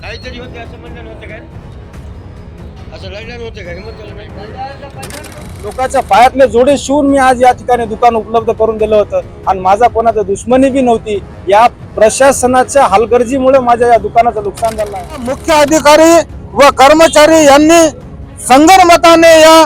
काहीतरी होते असं म्हणणं होतं काय असं हिंमत नाही लोकांच्या पायातले जोडे शिवून मी आज या ठिकाणी दुकान उपलब्ध करून दिलं होतं. आणि माझा कोणाचा दुश्मनी बी नव्हती. या प्रशासनाच्या हलगर्जीमुळे माझ्या या दुकानाचं नुकसान झालं आहे मुख्य अधिकारी व कर्मचारी यांनी संगनमताने या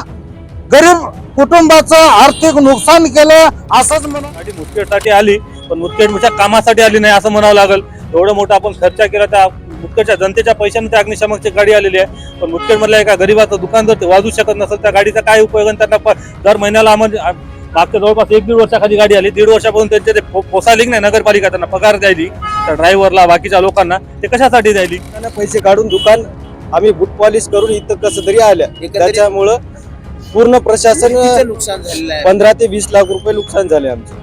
गरीब कुटुंबाचं आर्थिक नुकसान केलं असंच म्हणून गाडी मुदखेडसाठी आली पण मुदखेडच्या कामासाठी आली नाही असं म्हणावं लागेल. एवढं मोठं आपण खर्च केला त्या मुदखेडच्या जनतेच्या पैशाने त्या अग्निशामकची गाडी आलेली आहे. पण मुदखेडमधल्या एका गरीबाचं दुकान जर ते वाजू शकत नसेल त्या गाडीचा काय उपयोग आणि त्यांना प- दर महिन्याला म्हणजे आ- मागच्या जवळपास एक दीड वर्षाखाली गाडी आली. दीड वर्षापासून त्यांचे ते पो- पोसायलिंग नाही नगरपालिका त्यांना पगार द्यायली त्या ड्रायव्हरला बाकीच्या लोकांना. ते कशासाठी द्यायली? दुकानात पैसे काढून दुकान आम्ही बुट पॉलिश करून इथं कसं तरी आलं त्याच्यामुळं पूर्ण प्रशासन नुकसान झालेलं आहे? पंधरा ते वीस लाख रुपये नुकसान झाले आमचे.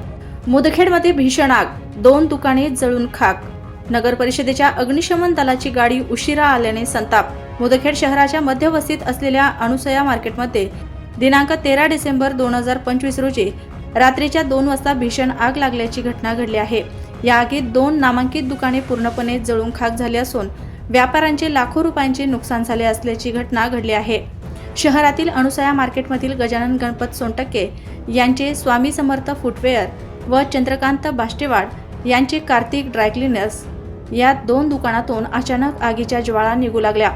मुदखेडमध्ये भीषण आग दोन दुकाने जळून खाक. नगर परिषदेच्या अग्निशमन दलाची गाडी उशिरा आल्याने संताप. मुदखेड शहराच्या मध्यवस्तीत असलेल्या अनुसया मार्केटमध्ये दिनांक तेरा डिसेंबर दोन हजार पंचवीस रोजी रात्रीच्या दोन वाजता भीषण आग लागल्याची घटना घडली आहे. या आगीत दोन नामांकित दुकाने पूर्णपणे जळून खाक झाली असून व्यापाऱ्यांचे लाखो रुपयांचे नुकसान झाले असल्याची घटना घडली आहे. शहरातील अनुसया मार्केटमधील गजानन गणपत सोनटक्के यांचे स्वामी समर्थ फुटवेअर व चंद्रकांत बाष्टेवाड यांचे कार्तिक ड्रायक्लिनर्स या दोन दुकानातून अचानक आगीच्या ज्वाळा निघू लागल्या.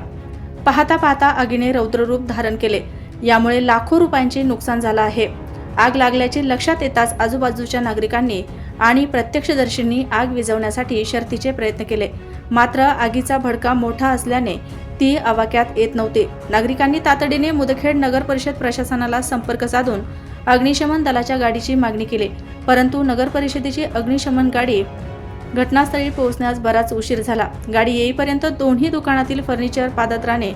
पाहता पाहता आगीने रौद्ररूप धारण केले. यामुळे लाखो रुपयांचे नुकसान झालं आहे. आग लागल्याचे लक्षात येताच आजूबाजूच्या नागरिकांनी आणि प्रत्यक्षदर्शींनी आग विझवण्यासाठी शर्थीचे प्रयत्न केले. मात्र आगीचा भडका मोठा असल्याने ती आवाक्यात येत नव्हती. नागरिकांनी तातडीने मुदखेड नगर परिषद प्रशासनाला संपर्क साधून अग्निशमन दलाच्या गाडीची मागणी केली. परंतु नगर परिषदेची अग्निशमन गाडी घटनास्थळी पोहोचण्यास बराच उशीर झाला. गाडी येईपर्यंत दोन्ही दुकानातील फर्निचर पादत्राने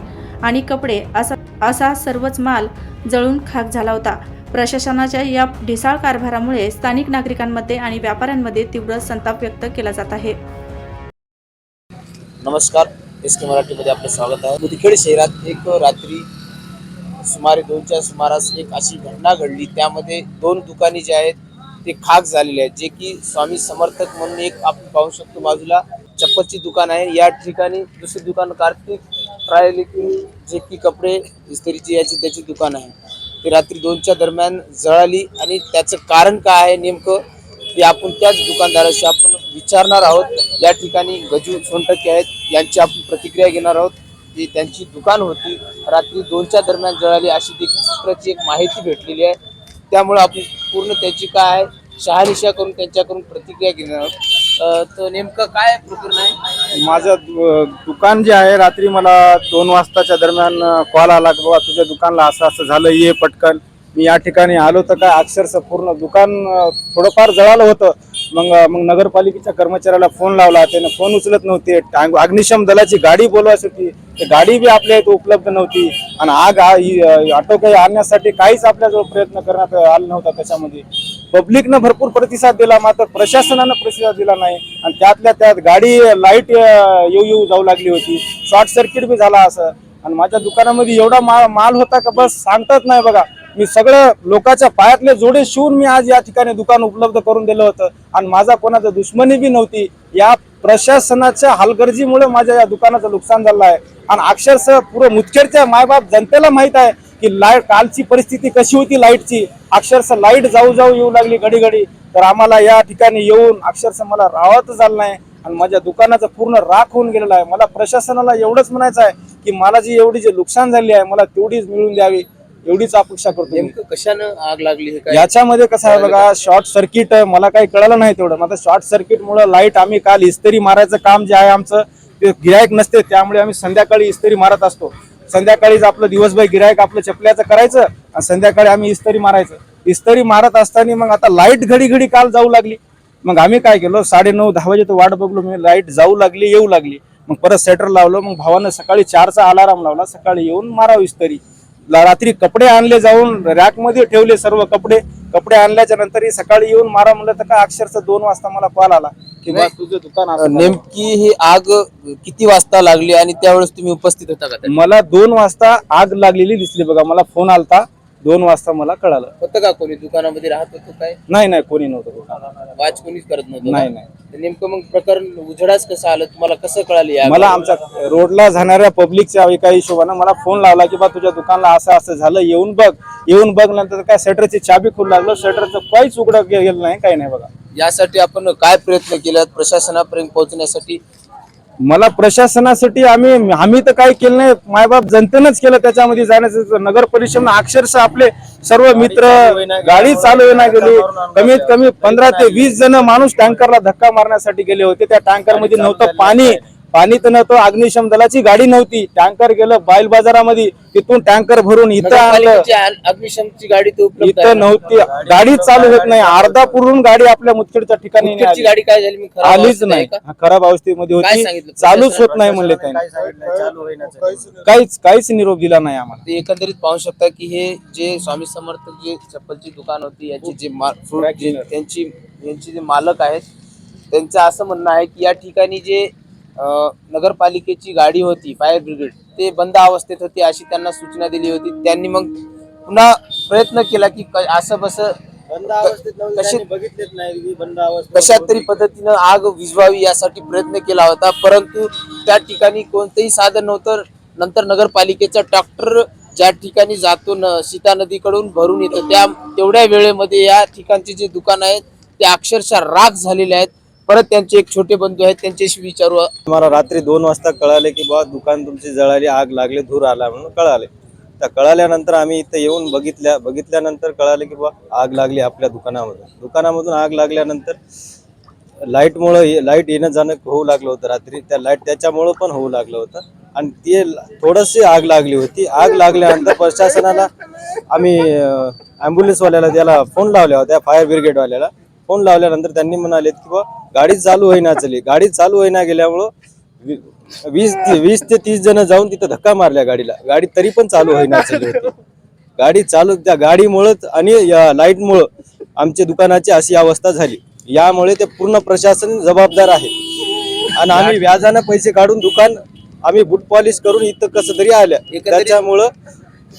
आणि कपडे असा असा सर्वच माल जळून खाक झाला होता. प्रशासनाच्या या ढिसाळ कारभारामुळे स्थानिक नागरिकांमध्ये आणि व्यापाऱ्यांमध्ये तीव्र संताप व्यक्त केला जात आहे. नमस्कार एस के मराठीमध्ये आपलं स्वागत आहे. मुदखेड शहरात एक रात्री सुमारे दोनच्या सुमारास एक अशी घटना घडली. त्यामध्ये दोन दुकाने जे आहेत ते खाक झालेले आहेत. जे की स्वामी समर्थक म्हणून एक आपण पाहू शकतो बाजूला. चप्पलची दुकान आहे. या ठिकाणी दुसरी दुकान कार्तिक ट्रायलिकी जे की कपडे इस्त्रीची याची त्याची दुकान आहे. ते रात्री दोनच्या दरम्यान जळाली आणि त्याचं कारण काय आहे नेमकं ते आपण त्याच दुकानदाराशी आपण विचारणार आहोत. या ठिकाणी गजू सोनटके आहेत. यांची आपण प्रतिक्रिया घेणार आहोत. जी त्यांची दुकान होती. रात्री दोनच्या दरम्यान जळाली अशी देखील सूत्राची एक माहिती भेटलेली आहे. त्यामुळे आपण पूर्ण त्याची काय आहे शहानिशा करून त्यांच्याकडून प्रतिक्रिया घेणार आहोत. तर नेमकं काय प्रकरण आहे? माझं दुकान जे आहे रात्री मला दोन वाजताच्या दरम्यान कॉल आला की बाबा तुझ्या दुकानला असं असं झालं ये पटकन. मी या ठिकाणी आलो तर काय अक्षरशः पूर्ण दुकान थोडंफार जळालं होतं. मग मग नगरपालिकेच्या कर्मचाऱ्याला फोन लावला. त्यानं फोन उचलत नव्हते. अग्निशम दलाची गाडी बोलवायची होती. ती गाडी बी आपल्या इथे उपलब्ध नव्हती. आणि आग आटोक्या आणण्यासाठी काहीच आपल्याजवळ प्रयत्न करण्यात आला नव्हता त्याच्यामध्ये. पब्लिकनं भरपूर प्रतिसाद दिला मात्र प्रशासनानं प्रतिसाद दिला नाही. आणि त्यातल्या त्यात गाडी लाइट येऊ येऊ जाऊ लागली होती. शॉर्ट सर्किट बी झाला असं. आणि माझ्या दुकानामध्ये एवढा माल माल होता का बस सांगताच नाही बघा. मी सगळं लोकांच्या पायातले जोडे शिवून मी आज या ठिकाणी दुकान उपलब्ध करून दिलं होतं. आणि माझा कोणाचा दुश्मनी बी नव्हती. या प्रशासनाच्या हलगर्जीमुळे माझ्या या दुकानाचं नुकसान झालं आहे. आणि अक्षरशः पुरं मुदखेडच्या मायबाप जनतेला माहीत आहे. की लाइट कालची परिस्थिती कशी होती लाईटची? अक्षरशः लाइट जाऊ जाऊ येऊ लागली घडी घडी तर आम्हाला या ठिकाणी येऊन अक्षरशः मला राहत झालं नाही आणि माझ्या दुकानाचं पूर्ण राख होऊन गेलेलं आहे. मला प्रशासनाला एवढंच म्हणायचं आहे की मला जी एवढी जी नुकसान झाली आहे मला तेवढीच मिळून द्यावी. एवढीच अपेक्षा करतो कशानं आग लागली हे याच्यामध्ये कसं आहे बघा शॉर्ट सर्किट मला काही कळलं नाही तेवढं. मात्र शॉर्ट सर्किट मुळे लाइट आम्ही काल इस्त्री मारायचं काम जे आहे आमचं ते गिरायक नसते त्यामुळे आम्ही संध्याकाळी इस्त्री मारत असतो. संध्याकाळीच आपलं दिवसभर गिरायक आपलं चपल्याचं करायचं आणि संध्याकाळी आम्ही इस्तरी मारायचं. इस्तरी मारत असताना मग आता लाइट घडी घडी काल जाऊ लागली. मग आम्ही काय केलं? साडे नऊ दहा वाजे वाट बघलो मी. लाइट जाऊ लागली येऊ लागली. मग परत सेटर लावलं. मग भावानं सकाळी चारचा अलाराम लावला. सकाळी येऊन माराव इस्त्री. रात्री कपडे आणले जाऊन रॅकमध्ये ठेवले सर्व कपडे. कपडे आणल्याच्या नंतर सकाळी येऊन मारा म्हणलं तर का अक्षरशः दोन वाजता मला कॉल आला. की बा तुझं दुकान असं. नेमकी ही आग किती वाजता लागली आणि त्यावेळेस तुम्ही उपस्थित होता का? मला दोन वाजता आग लागलेली दिसली बघा मला फोन आलता दोन वाजता मला कळालं होतं का कोणी दुकानामध्ये राहत होतं काय नाही नाही कोणी नव्हतं दुकानात. वाच कोणीच करत नव्हतं नाही? नाही नेमकं मग प्रकरण उजडाच कसं आलं तुम्हाला कसं कळाली? मला आमच्या रोडला जाणाऱ्या पब्लिकच्या एका हिशोबानं मला फोन लावला की बा तुझ्या दुकानला असं असं झालं येऊन बघ येऊन बघ नंतर काय शटरची चाबी खोल लागलं शटरचं काहीच उघडं गे- गेलं नाही काही नाही बघा यासाठी आपण काय प्रयत्न केलात? प्रशासनापर्यंत पोहोचण्यासाठी? मला प्रशासनासाठी आम्ही आम्ही तर काही केलं नाही. मायबाप जनतेनंच केलं. त्याच्यामध्ये जाण्याचं नगर परिषद अक्षरशः आपले सर्व मित्र गाडी चालू नाही गेली. कमीत कमी पंधरा ते वीस जण माणूस टँकरला धक्का मारण्यासाठी गेले होते. त्या टँकरमध्ये नव्हतं पाणी. पाणी तर नव्हतं अग्निशम दलाची गाडी नव्हती. टँकर गेलं बाईल बाजारामध्ये तिथून टँकर भरून इथं आणलं. अग्निशमची गाडी उपलब्ध आहे. इथं नव्हती. गाडी चालू होत नाही. अर्धा पुरून गाडी आपल्या मुदखेडच्या ठिकाणी नाही मुदखेडची आली. गाडी काय झाली? मी खराब आलीच अवस्थेत आहे नाही. का? हा, खराब अवस्थेमध्ये काय होती. सांगितलं? चालूच होत नाही म्हणले त्यांनी. काहीच काहीच निरोप दिला नाही आम्हाला. ते एकंदरीत पाहू शकता की हे जे स्वामी समर्थ जे चप्पलची दुकान होती याची जे मा- फ्रूट जे- त्यांची यांची जे मालक आहेत त्यांचं असं म्हणणं आहे की या ठिकाणी जे नगरपालिकेची गाडी होती फायर ब्रिगेड ते बंद अवस्थेत होती अशी त्यांना सूचना दिली होती. त्यांनी मग पुन्हा प्रयत्न केला की असं बस कशी बघितलेच नाही बंद कशा तरी पद्धतीनं आग विझवावी यासाठी प्रयत्न केला होता. परंतु त्या ठिकाणी कोणतंही साधन नव्हतं. नंतर नगरपालिकेचा ट्रॅक्टर ज्या ठिकाणी जातो न सीता नदीकडून भरून येतं. त्या तेवढ्या वेळेमध्ये या ठिकाणचे जे दुकान आहेत ते अक्षरशः राख झालेले आहेत. परत त्यांचे एक छोटे बंधू आहेत त्यांच्याशी विचारू मला रात्री दोन वाजता कळाले की बा दुकान तुमची जळाली आग लागली धूर आला म्हणून कळाले. तर कळाल्यानंतर आम्ही इथं येऊन बघितल्या बघितल्यानंतर कळाले की बा आग लागली आपल्या दुकानामधून. दुकानामधून आग लागल्यानंतर लाईटमुळं लाइट येणं जाणं होऊ लागलं होतं रात्री. त्या लाइट त्याच्यामुळं पण होऊ लागलं होतं. आणि ते थोडंशी आग लागली होती. आग लागल्यानंतर प्रशासनाला आम्ही ॲम्ब्युलन्सवाल्याला त्याला फोन लावल्या होत्या फायर ब्रिगेडवाल्याला फोन लावल्यानंतर त्यांनी म्हणाले की बा गाडी चालू होईना चली. गाडी चालू होईना गेल्यामुळं वी- वीस ते वीस ते तीस जण जाऊन तिथं धक्का मारल्या गाडीला. गाडी तरी पण चालू होईना चली होती. गाडी चालू त्या गाडीमुळंच आणि या लाईटमुळं आमच्या दुकानाची अशी अवस्था झाली. यामुळे ते पूर्ण प्रशासन जबाबदार आहे. आणि आम्ही व्याजानं पैसे काढून दुकान आम्ही बुट पॉलिश करून इथं कसं तरी आल्या. त्याच्यामुळं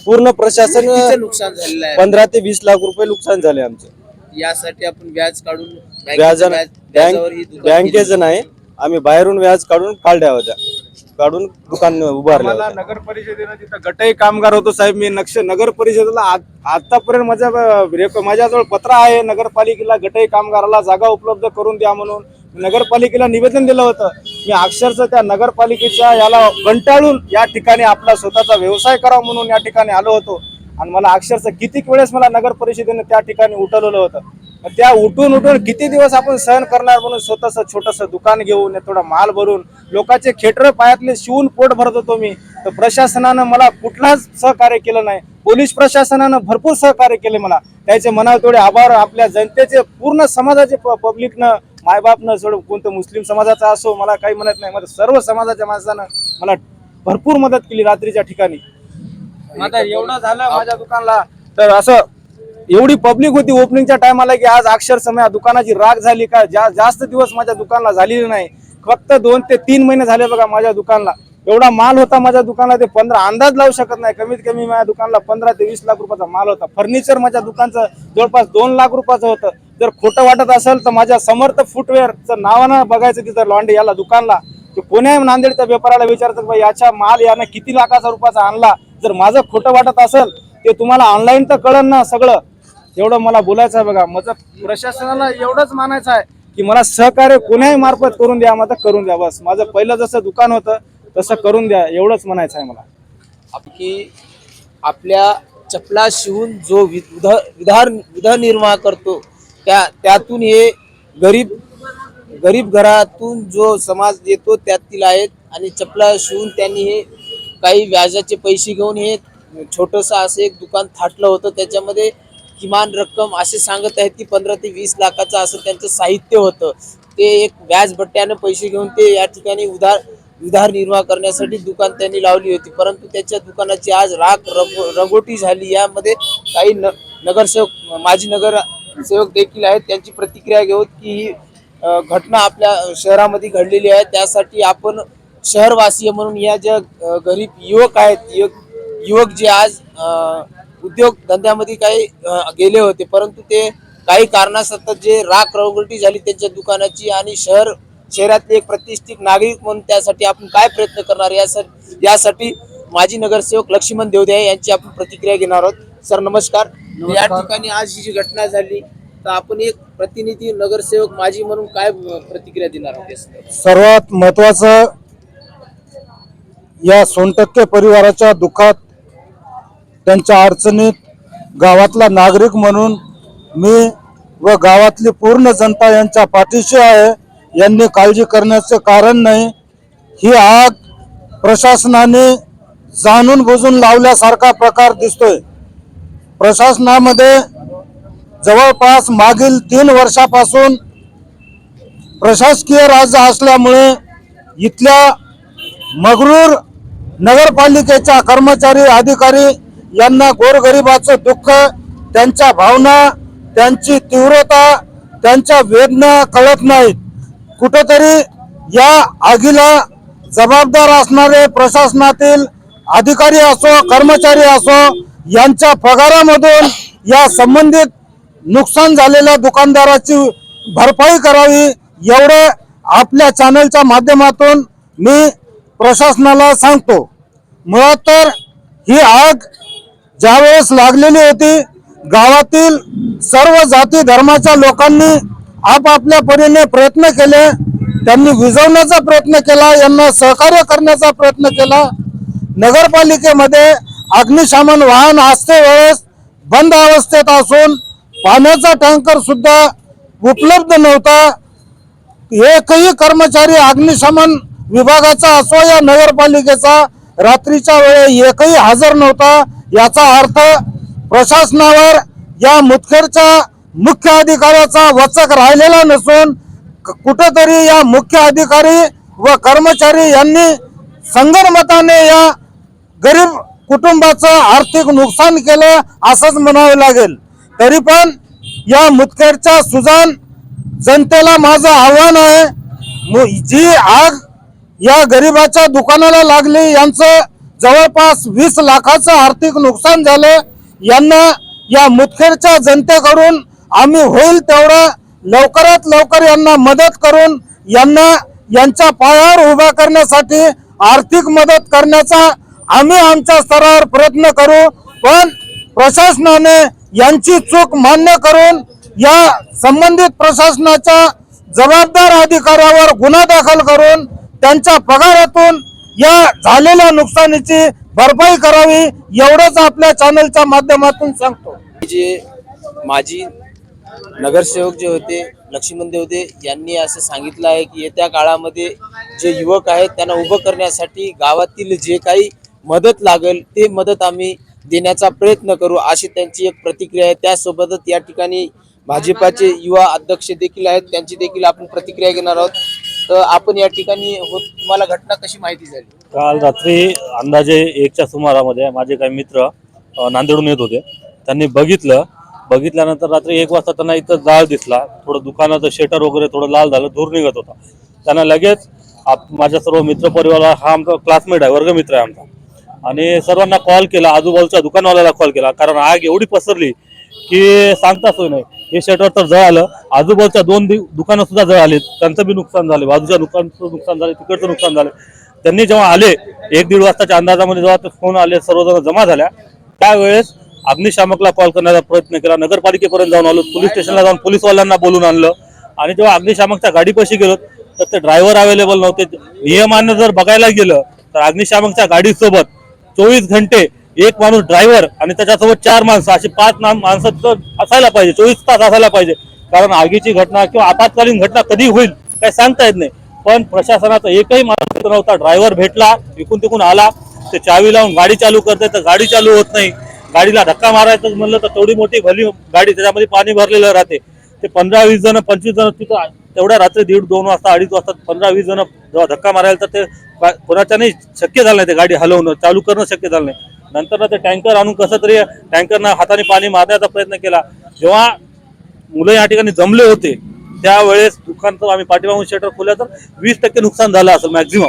पूर्ण प्रशासन नुकसान झालेलं आहे? पंधरा ते वीस लाख रुपये नुकसान झाले आमचं. यासाठी आपण व्याज काढून बँकेचं व्याज- व्याजावर ही बँक दुकान. बँकेचं नाही. आम्ही बाहेरून व्याज काढून काढल्या होत्या. काढून दुकान उभारल्या मला होत्या. नगर परिषदेनं तिथं गटही कामगार होतो साहेब. मी नक्ष नगर परिषदेला आ- आतापर्यंत माझ्या रेक- माझ्याजवळ पत्र आहे. नगरपालिकेला गटही कामगाराला जागा उपलब्ध करून द्या म्हणून. नगरपालिकेला निवेदन दिलं होतं. मी अक्षरशः त्या नगरपालिकेच्या याला कंटाळून या ठिकाणी आपला स्वतःचा व्यवसाय करावा म्हणून या ठिकाणी आलो होतो. आणि मला अक्षरशः कितीक वेळेस मला नगर परिषदेनं त्या ठिकाणी उठवलेलं होतं. मग त्या उठून उठून किती दिवस आपण सहन करणार म्हणून स्वतःच छोटस दुकान घेऊन थोडा माल भरून लोकांचे खेटर पायातले शिवून पोट भरत होतो मी. तर प्रशासनानं मला कुठलाच सहकार्य केलं नाही. पोलीस प्रशासनानं भरपूर सहकार्य केले मला. त्याचे मनात थोडे आभार. आपल्या जनतेचे पूर्ण समाजाचे प- पब्लिकनं मायबापनं सोडून कोणतं मुस्लिम समाजाचा असो मला काही म्हणत नाही. मला सर्व समाजाच्या माणसानं मला भरपूर मदत केली रात्रीच्या ठिकाणी. आता एवढं झालं माझ्या दुकानला तर असं एवढी पब्लिक होती ओपनिंगच्या टायमाला की आज अक्षरशः दुकानाची राग झाली का? जा जास्त दिवस माझ्या दुकानला झालेली नाही. फक्त दोन ते तीन महिने झाले बघा माझ्या दुकानला. एवढा माल होता माझ्या दुकानाला ते पंधरा अंदाज लावू शकत नाही. कमीत कमी माझ्या दुकानला पंधरा ते वीस लाख रुपयाचा माल होता. फर्निचर माझ्या दुकानचं जवळपास दोन लाख रुपयाचं होतं. जर खोटं वाटत असेल तर माझ्या समर्थ फुटवेअरचं नावानं बघायचं तिथं लॉन्डे याला दुकानला ते पुण्या नांदेडच्या व्यापाराला विचारतात याच्या माल यानं किती लाखाचा रुपयाचा आणला? जर माझं खोटं वाटत असेल ते तुम्हाला ऑनलाईन तर कळन ना सगळं. एवढं मला बोलायचं आहे बघा. माझं प्रशासनाला एवढंच मानायचं आहे की मला सहकार्य कोण्याही मार्फत करून द्या माझं करून द्या. बस. माझं पहिलं जसं दुकान होतं तसं करून द्या. एवढंच म्हणायचं आहे मला. आप- की आपल्या चपला शिवून जो वि- उध- उधार उदरनिर्वाह करतो त्या त्यातून हे गरीब गरीब घरातून जो समाज येतो त्यातील आहेत. आणि चपला शिवून त्यांनी हे काही व्याजाचे पैसे घेऊन हे छोटंसं असं एक दुकान थाटलं होतं. त्याच्यामध्ये किमान रक्कम असे सांगत आहेत की पंधरा ते वीस लाखाचं असं त्यांचं साहित्य होतं. ते एक व्याज भट्ट्यानं पैसे घेऊन ते या ठिकाणी उधार उधारनिर्वाह करण्यासाठी दुकान त्यांनी लावली होती. परंतु त्याच्या दुकानाची आज राख रंगोटी झाली. यामध्ये काही न नगरसेवक माजी नगरसेवक देखील आहेत. त्यांची प्रतिक्रिया घेऊ की ही घटना आपल्या शहरामध्ये घडलेली आहे. त्यासाठी आपण शहरवासीय म्हणून या ज्या गरीब युवक आहेत युवक युवक जे आज उद्योग धंद्यामध्ये काही गेले होते परंतु ते काही कारणास्तव जे राख रवगटी झाली त्यांच्या दुकानाची आणि शहर शहरातले एक प्रतिष्ठित नागरिक म्हणून त्यासाठी आपण काय प्रयत्न करणार? यासाठी यासाठी माजी नगरसेवक लक्ष्मण देवदे यांची आपण प्रतिक्रिया घेणार आहोत. सर नमस्कार. या ठिकाणी आज ही जी घटना झाली तर आपण एक प्रतिनिधी नगरसेवक माजी म्हणून काय प्रतिक्रिया देणार आहोत? सर्वात महत्वाचं या सोनटक्के परिवाराच्या दुःखात त्यांच्या अडचणीत गावातला नागरिक म्हणून मी व गावातली पूर्ण जनता यांच्या पाठीशी आहे. यांनी काळजी करण्याचे कारण नाही. ही आग प्रशासनाने जाणून बुजून लावल्यासारखा प्रकार दिसतोय. प्रशासनामध्ये जवळपास मागील तीन वर्षापासून प्रशासकीय राज्य असल्यामुळे इथल्या मगरूर नगरपालिकेच्या कर्मचारी अधिकारी यांना गोरगरिबाचं दुःख त्यांच्या भावना त्यांची तीव्रता त्यांच्या वेदना कळत नाहीत. कुठंतरी या आगीला जबाबदार असणारे प्रशासनातील अधिकारी असो कर्मचारी असो यांच्या पगारामधून या संबंधित नुकसान झालेल्या दुकानदाराची भरपाई करावी एवढं आपल्या चॅनलच्या माध्यमातून मी प्रशासनाला सांगतो. मुळात तर ही आग ज्यावेळेस लागलेली होती गावातील सर्व जाती धर्माच्या लोकांनी आपापल्या परीने प्रयत्न केले. त्यांनी विझवण्याचा प्रयत्न केला यांना सहकार्य करण्याचा प्रयत्न केला. नगरपालिकेमध्ये अग्निशमन वाहन असते वेळेस बंद अवस्थेत असून पाण्याचा टँकर सुद्धा उपलब्ध नव्हता. एकही कर्मचारी अग्निशमन विभागाचा असो या नगरपालिकेचा रात्रीच्या वेळी एकही हजर नव्हता याचा अर्थ प्रशासनावर या मुतखेडच्या मुख्य अधिकाऱ्याचा वचक राहिलेला नसून कुठेतरी या मुख्य अधिकारी व कर्मचारी यांनी संगणमताने या गरीब कुटुंबाचं आर्थिक नुकसान केलं असंच म्हणावं लागेल. तरी पण या मुतखेडच्या सुजान जनतेला माझं आव्हान आहे मु- जी आग या गरिबाच्या दुकानाला लागली. यांचं जवळपास वीस लाखाचं आर्थिक नुकसान झालं. यांना या मुदखेडच्या जनतेकडून आम्ही होईल तेवढं लवकरात लवकर यांना मदत करून यांना यांच्या पायावर उभा करण्यासाठी आर्थिक मदत करण्याचा आम्ही आमच्या स्तरावर प्रयत्न करू. पण प्रशासनाने यांची चूक मान्य करून या संबंधित प्रशासनाच्या जबाबदार अधिकाऱ्यावर गुन्हा दाखल करून त्यांच्या पगारातून या झालेल्या नुकसानीची भरपाई करावी एवढंच आपल्या चॅनलच्या माध्यमातून सांगतो. जे माजी नगरसेवक जे होते लक्ष्मण देवदे यांनी असं सांगितलं आहे की येत्या काळामध्ये जे युवक आहेत त्यांना उभं करण्यासाठी गावातील जे काही मदत लागेल ते मदत आम्ही देण्याचा प्रयत्न करू अशी त्यांची एक प्रतिक्रिया आहे. त्यासोबतच या ठिकाणी भाजपाचे युवा अध्यक्ष देखील आहेत त्यांची देखील आपण प्रतिक्रिया घेणार आहोत. आपण या ठिकाणी तुम्हाला घटना कशी माहिती झाली? काल रात्री अंदाजे एकच्या सुमारामध्ये माझे काही मित्र नांदेडून नांदेडहून येत होते. त्यांनी बघितलं. बघितल्यानंतर रात्री एक वाजता त्यांना इथं जाळ दिसला. थोडं दुकानाचं शेटर वगैरे थोडं लाल झालं धूर निघत होता. त्यांना लगेच आप माझ्या सर्व मित्रपरिवार हा आमचा क्लासमेट आहे वर्गमित्र आहे आमचा. आणि सर्वांना कॉल केला आजूबाजूच्या दुकानवाल्याला कॉल केला. कारण आग एवढी पसरली की सांगताच होई नाही. हे शटर तर जळ आलं. आजूबाजूच्या दोन दुकानं सुद्धा जळाले त्यांचं बी नुकसान झालं. बाजूच्या दुकानचं नुकसान झालं. तिकडचं नुकसान झालं. त्यांनी जेव्हा आले एक दीड वाजताच्या अंदाजामध्ये जेव्हा ते फोन आले सर्वजण जमा झाल्या. त्यावेळेस अग्निशामकला कॉल करण्याचा प्रयत्न केला. नगरपालिकेपर्यंत जाऊन आलो. पोलीस स्टेशनला जाऊन पोलीसवाल्यांना बोलून आणलं. आणि जेव्हा अग्निशामकच्या गाडीपाशी गेलो तर ते ड्रायव्हर अवेलेबल नव्हते. नियमानं जर बघायला गेलं तर अग्निशामकच्या गाडीसोबत चोवीस घंटे एक माणूस ड्रायव्हर आणि त्याच्यासोबत चार माणसं अशी पाच माणसं तिथं असायला पाहिजे चोवीस तास असायला पाहिजे. कारण आगीची घटना किंवा आपत्कालीन घटना कधी होईल काय सांगता येत नाही. पण प्रशासनाचा एकही माणूस नव्हता ड्रायव्हर भेटला इकून तिकून आला ते चावी लावून गाडी चालू करते तर गाडी चालू होत नाही. गाडीला धक्का मारायचं म्हणलं तर तेवढी मोठी भली गाडी त्याच्यामध्ये पाणी भरलेलं राहते. ते पंधरा वीस जण पंचवीस जण तिथं तेवढ्या रात्री दीड दोन वाजता अडीच वाजता पंधरा वीस जण जेव्हा धक्का मारायला तर ते कोणाच्या नाही शक्य झालं नाही ते गाडी हलवणं चालू करणं शक्य झालं नाही. नंतर ना ते टँकर आणून कसं तरी टँकरनं हाताने पाणी मारण्याचा प्रयत्न केला. जेव्हा मुलं या ठिकाणी जमले होते त्यावेळेस दुकानचं आम्ही पाठीमागून शटर खोल्या तर वीस टक्के नुकसान झालं असेल मॅक्झिमम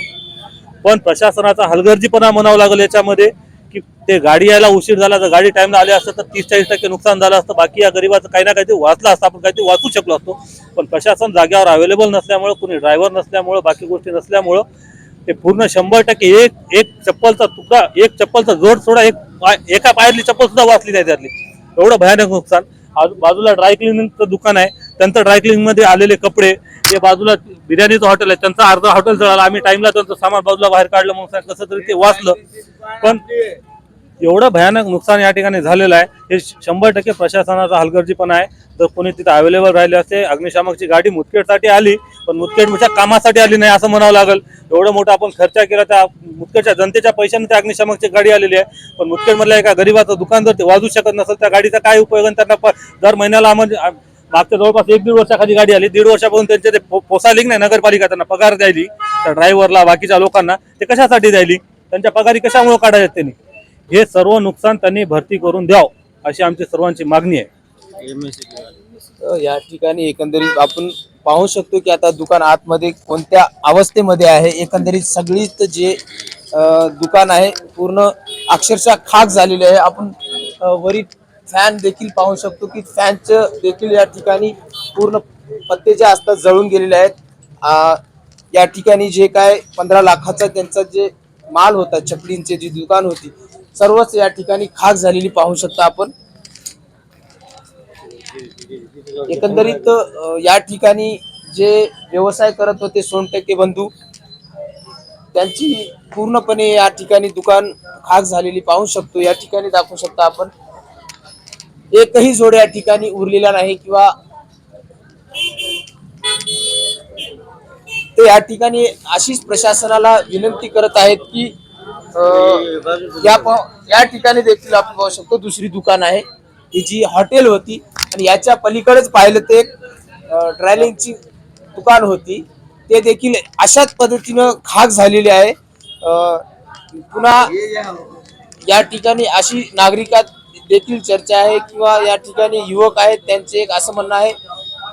पण प्रशासनाचा हलगर्जीपणा म्हणावं लागेल याच्यामध्ये की ते गाडी यायला उशीर झाला तर गाडी टाइमला आली असतं तर तीस चाळीस टक्के नुकसान झालं असतं. बाकी या गरीबाचं काही ना काहीतरी वाचलं असतं. आपण काहीतरी वाचू शकलो असतो. पण प्रशासन जाग्यावर अवेलेबल नसल्यामुळं कुणी ड्रायव्हर नसल्यामुळं बाकी गोष्टी नसल्यामुळं ते पूर्ण शंभर टक्के एक एक चप्पलचा तुकडा एक चप्पलचा जोड सोडा एक पाय- एका पायातली चप्पल सुद्धा वाचली नाही त्यातली. एवढं भयानक नुकसान. आजू बाजूला ड्राय क्लिनिंगचं दुकान आहे. त्यांचं ड्रायमध्ये आलेले कपडे हे बाजूला बिर्याणीचं हॉटेल आहे. त्यांचं अर्धा हॉटेल जळालं. आम्ही टाइमला त्यांचं सामान बाजूला बाहेर काढलं मग कसं तरी ते वाचलं. पण एवढं भयानक नुकसान या ठिकाणी झालेलं आहे. हे शंभर टक्के प्रशासनाचा हलगर्जीपणा आहे. जर कोणी तिथे अवेलेबल राहिले असते अग्निशामकची गाडी मुदखेडसाठी आली पण मुतखेडच्या कामासाठी आली नाही असं म्हणावं लागेल. एवढं मोठं आपण खर्च केला त्या मुतखेडच्या जनतेच्या पैशाने त्या अग्निशामकची गाडी आलेली आहे. पण मुतखेडमधल्या एका गरीबाचं दुकान जर ते वाजू शकत नसेल त्या गाडीचा काय उपयोग आणि त्यांना दर महिन्याला आम्हाला मागच्या जवळपास एक दीड वर्षाखाली गाडी आली. दीड वर्षापासून त्यांचे ते पोसायली नाही नगरपालिका त्यांना पगार द्यायली. त्या ड्रायव्हरला बाकीच्या लोकांना ते कशासाठी द्यायली? त्यांच्या पगारी कशामुळे काढायचे त्यांनी? हे सर्व नुकसान त्यांनी भरती करून द्यावं अशी आमची सर्वांची मागणी आहे. या ठिकाणी एकंदरीत आपण पाहू शकतो की आता दुकान आतमध्ये कोणत्या अवस्थेमध्ये आहे. एकंदरीत सगळीच जे दुकान आहे पूर्ण अक्षरशः खाक झालेले आहे. आपण वरी वरील फॅन देखील पाहू शकतो की फॅनचं देखील या ठिकाणी पूर्ण पत्ते जे असतात जळून गेलेले आहेत. या ठिकाणी जे काय पंधरा लाखाचा त्यांचा जे माल होता चपलींचे जी दुकान होती सर्वच या ठिकाणी खाक झालेली पाहू शकता आपण. एकंदरीत या ठिकाणी जे व्यवसाय करत होते सोनटक्के बंधू त्यांची पूर्णपणे या ठिकाणी दुकान खाक झालेली पाहू शकतो. या ठिकाणी दाखवू शकता आपण एकही जोड या ठिकाणी उरलेला नाही किंवा ते या ठिकाणी अशीच प्रशासनाला विनंती करत आहेत की या या ठिकाणी देखील आपण पाहू शकतो दुसरी दुकान आहे ही जी हॉटेल होती आणि याच्या पलीकडेच पाहिलं ते ड्रायलिंगची दुकान होती. ते देखील अशाच पद्धतीनं खाक झालेली आहे. पुन्हा या ठिकाणी अशी नागरिकात देखील चर्चा आहे किंवा या ठिकाणी युवक आहेत त्यांचे एक असं म्हणणं आहे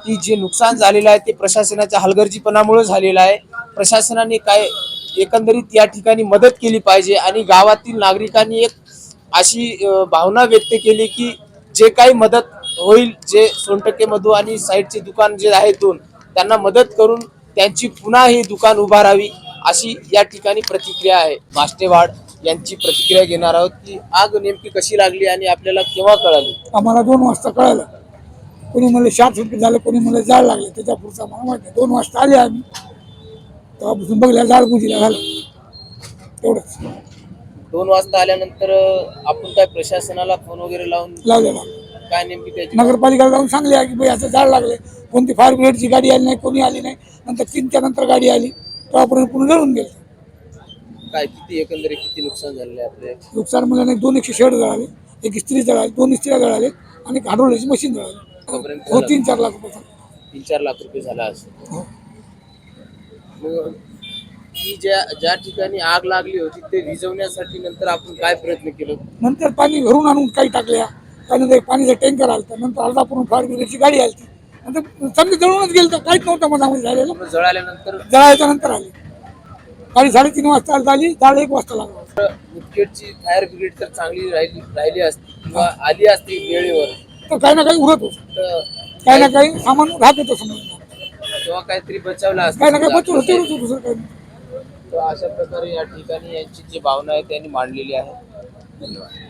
की जे नुकसान झालेलं आहे ते प्रशासनाच्या हलगर्जीपणामुळे झालेलं आहे. प्रशासनाने काय एकंदरीत या ठिकाणी मदत केली पाहिजे आणि गावातील नागरिकांनी एक अशी भावना व्यक्त केली की जे काही मदत होईल जे सोनटक्के मधू आणि साईडचे दुकान जे आहेत दोन त्यांना मदत करून त्यांची पुन्हा ही दुकान उभारावी अशी या ठिकाणी प्रतिक्रिया आहे. मास्टेवाड यांची प्रतिक्रिया घेणार आहोत की आग नेमकी कशी लागली आणि आपल्याला केव्हा कळाली? आम्हाला दोन वाजता कळालं. कोणी मला शॉर्ट सर्किट झालं कोणी मला जाळ लागले त्याच्या पुढचं आम्हाला माहिती. दोन वाजता आले आम्ही. तेव्हापासून बघल्या जाळ बुजीला झालं. तेवढंच. दोन वाजता आल्यानंतर आपण काय प्रशासनाला फोन वगैरे लावून लावलेला. काय नेमकी त्याची? नगरपालिकेला जाऊन सांगले की भाई असं जाळ लागले. कोणती फायर ब्रिगेडची गाडी आली नाही कोणी आली नाही. नंतर तीनच्या नंतर गाडी आली. तेव्हापर्यंत पुन्हा जळून गेलं. काय किती एकंदरीत किती नुकसान झालेलं आहे आपल्या? नुकसान म्हणजे नाही दोन एकशे शेड जळाले एक इस्त्री जळाली दोन इस्त्रीला जळाले आणि एक हाडवल्याची मशीन जळाली हो तीन चार लाख रुपये तीन चार लाख रुपये झाला असं. हो. मग ही ज्या ज्या ठिकाणी आग लागली होती ते विझवण्यासाठी नंतर आपण काय प्रयत्न केलं? नंतर पाणी घरून आणून काही टाकल्या. त्यानंतर एक पाणीचा टँकर आलता नंतर अर्धा पूर्ण फायर ब्रिगेडची गाडी आली नंतर समजा जळूनच गेलं तर काहीच नव्हतं मधामध्ये झालेलं. मग जळाल्यानंतर? जळायच्या नंतर आली. गाडी साडेतीन वाजता झाली जाळ एक वाजता लागला. मुदखेडची फायर ब्रिगेड तर चांगली राहिली राहिली असती किंवा आली असती वेळेवर. तर काही ना काही उरत होतं. तर काही ना काही सामान राहत होतं समजा. तेव्हा काहीतरी बचावलं असतं काही ना काही बचत होते होतं दुसरं काही. नाही. तर अशा प्रकारे या ठिकाणी यांची जी भावना आहे त्यांनी मांडलेली आहे. धन्यवाद.